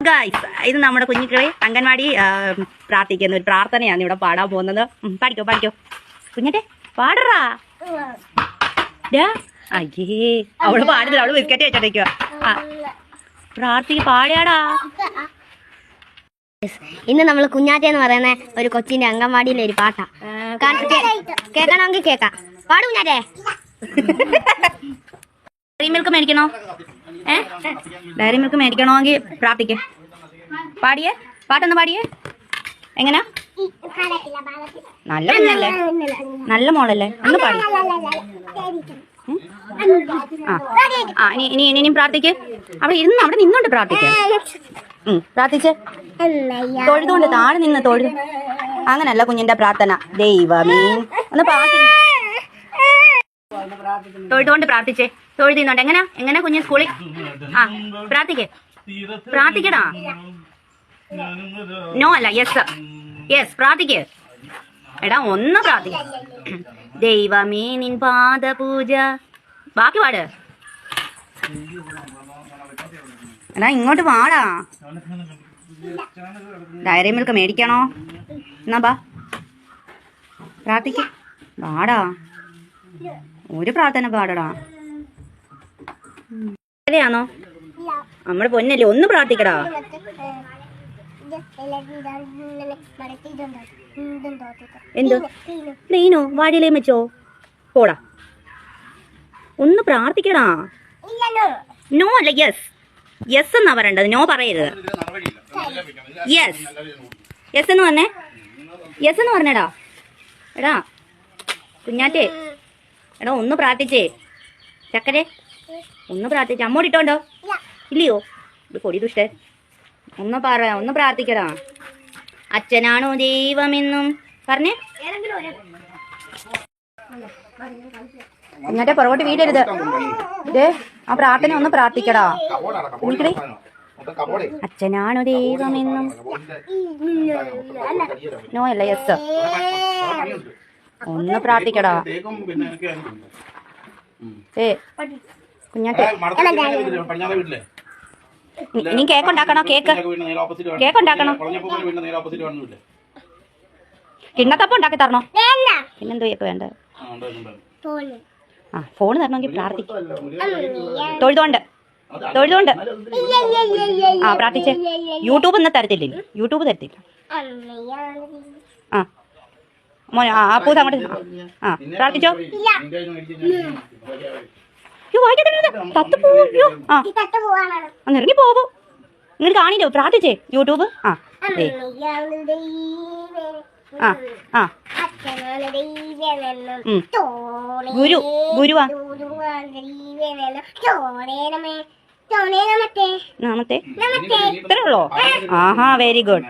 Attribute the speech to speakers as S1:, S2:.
S1: Guys ഇത് നമ്മുടെ കുഞ്ഞിക്കിളി അംഗൻവാടി പ്രാർത്ഥിക്കുന്ന ഒരു പ്രാർത്ഥനയാണ് ഇവിടെ പാടാൻ പോകുന്നത്. പഠിക്കോ പാടിക്കോ പാടിക്കോ കുഞ്ഞട്ടെ പാടറാ അയ്യേ അവൾ പാടുന്നില്ല അവൾ ബിസ്ക്കറ്റ് വെച്ചിട്ടേക്കോ ആ പ്രാർത്ഥിക്ക് പാടിയാടാ
S2: ഇന്ന് നമ്മൾ കുഞ്ഞാറ്റ എന്ന് പറയുന്ന ഒരു കൊച്ചിന്റെ അംഗൻവാടിയിലെ ഒരു പാട്ടാ. കേൾക്കണമെങ്കിൽ കേക്കാം പാടും കുഞ്ഞാറ്റേ.
S1: മിൽക്ക് മേടിക്കണോ? ഏ? ഡയറി മിൽക്ക് മേടിക്കണമെങ്കിൽ പ്രാർത്ഥിക്ക. പാടിയേ? പാട്ടൊന്ന് പാടിയേ? എങ്ങനാ? നല്ല കുഞ്ഞല്ലേ? നല്ല മോളല്ലേ? അന്ന് പാടി? ആ. ഇനി ഇനി ഇനി ഇനിയും പ്രാർത്ഥിക്ക്. അവിടെ ഇരുന്ന് അവിടെ നിന്നോണ്ട് പ്രാർത്ഥിക്ക. പ്രാർത്ഥിച്ചേ. തൊഴുതുകൊണ്ട് താഴെ നിന്ന് തൊഴുതു. അങ്ങനല്ല കുഞ്ഞിന്റെ പ്രാർത്ഥന. ദൈവമേ. ഒന്ന് പ്രാർത്ഥി തൊഴുതുകൊണ്ട് പ്രാർത്ഥിച്ചേ. തൊഴുതിന്നുണ്ട് എങ്ങനെ? എങ്ങനെ കുഞ്ഞ് സ്കൂളിൽ? ആ പ്രാർത്ഥിക്കേ. പ്രാർത്ഥിക്കടാ. നോ അല്ല യെസ് യെസ് പ്രാർത്ഥിക്കേ. എടാ ഒന്ന് പ്രാർത്ഥിക്ക. ദൈവമേ നിൻ പാദപൂജ. ബാക്കി പാട്. എടാ ഇങ്ങോട്ട് പാടാ ഡയറി മിൽക്ക് മേടിക്കണോ? എന്നാ ബാ. പ്രാർത്ഥിക്ക്. പാടാ ഒരു പ്രാർത്ഥന പാടടാ. ശരിയാണോ? നമ്മുടെ പൊന്നല്ലേ ഒന്ന് പ്രാർത്ഥിക്കടാ. എന്തോ? നീനോ വാഴയിലേയും വെച്ചോ പോടാ. ഒന്ന് പ്രാർത്ഥിക്കടാ. നോ അല്ല യെസ് യെസ് എന്നാ പറയേണ്ടത് നോ പറയരുത്. യെസ് യെസ് എന്ന് പറഞ്ഞേ? യെസ് എന്ന് പറഞ്ഞേടാ. എടാ കുഞ്ഞാറ്റേ എടാ ഒന്ന് പ്രാർത്ഥിച്ചേ. ചക്കരെ ഒന്ന് പ്രാർത്ഥിച്ചേ. അമ്മോട് ഇട്ടോണ്ടോ? ഇല്ലയോ? ഇത് കൊടി ദുഷ്ടേ ഒന്ന് പറ ഒന്ന് പ്രാർത്ഥിക്കടാ. അച്ഛനാണോ ദൈവമെന്നും. പറഞ്ഞേ. എന്നിട്ട് പുറകോട്ട് വീടരുത് ഇതേ ആ പ്രാർത്ഥന ഒന്ന് പ്രാർത്ഥിക്കടാ. കുഞ്ഞിക്കിളി അച്ഛനാണോ ദൈവമെന്നും. നോ അല്ല യെസ് ഒന്ന് പ്രാർത്ഥിക്കടാ. ഏ
S3: വീട്ടിലെ
S1: ഇനി കേക്ക് ഉണ്ടാക്കണോ? കേക്ക്. കേക്ക് ഉണ്ടാക്കണോ? കിണ്ണത്തപ്പം ഉണ്ടാക്കി തരണോ? പിന്നെന്തോ കേക്ക് വേണ്ട?
S3: ആ
S1: ഫോൺ തരണമെങ്കിൽ പ്രാർത്ഥിക്കും. തൊഴുതോണ്ട് തൊഴുതോണ്ട് ആ പ്രാർത്ഥിച്ചേ. യൂട്യൂബ് ഇന്ന് തരത്തില്ലേ? യൂട്യൂബ് തരത്തില്ല. ആ. മോനെ ആ ആ പൂത അങ്ങോട്ട് ആ പ്രാർത്ഥിച്ചോ. അയ്യോ വായിക്കത്തില്ല തത്ത് പോവും? അയ്യോ ആ. ഇറങ്ങി പോകൂ നിങ്ങൾ കാണില്ലോ പ്രാർത്ഥിച്ചേ യൂട്യൂബ്? ആ ആ ആ. ഗുരു ഗുരുവാ. നാമത്തെ. ഇത്രേ ഉള്ളോ? ആഹാ വെരി ഗുഡ്